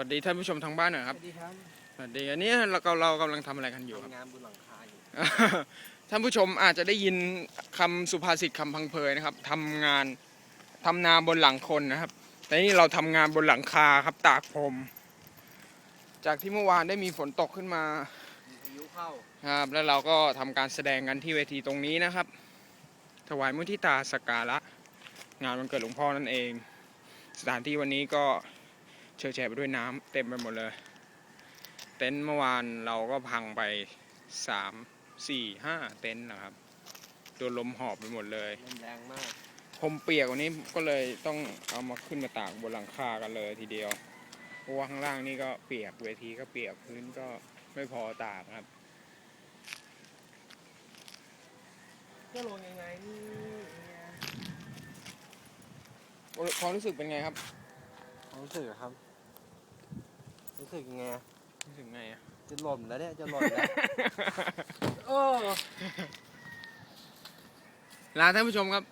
วัสดีท่านผู้ชมทางบ้านหน่อยสครับวัสดีครับ สวัสดีอันนี้เราเราเรากำลังทำอะไรกันอยู่ครับทำงานบนหลังคาอยู่ ท่านผู้ชมอาจจะได้ยินคำสุภาษิตคำพังเพยนะครับทำงานทำนาบนหลังคนนะครับ แต่นี่เราทำงานบนหลังคาครับตากพรมจากที่เมื่อวานได้มีฝนตกขึ้นมา มีพายุเข้า ครับแล้วเราก็ทำการแสดงกันที่เวทีตรงนี้นะครับ ถวายมุทิตาสกการะงานวันเกิดหลวงพ่อนั่นเอง สถานที่วันนี้ก็ เชิดแฉะไปด้วยน้ำเต็มไปหมดเลย เต็นท์เมื่อวานเราก็พังไปสามสี่ห้าเต็นท์นะครับโดนลมหอบไปหมดเลยลมแรงมากผมเปียกวันนี้ก็เลยต้องเอามาขึ้นมาตากบนหลังคากันเลยทีเดียวเพราะว่าข้างล่างนี่ก็เปียกเวทีก็เปียกพื้นก็ไม่พอตากครับจะลงยังไงนี่ความรู้สึกเป็นไงครับความ รู้สึกอะครับ รู้สึกยังไงอะรู้สึกไงอะจะหล่นแล้วเนี่ยจะหล่นแล้วโอ้ลาท่านผู้ชมครับ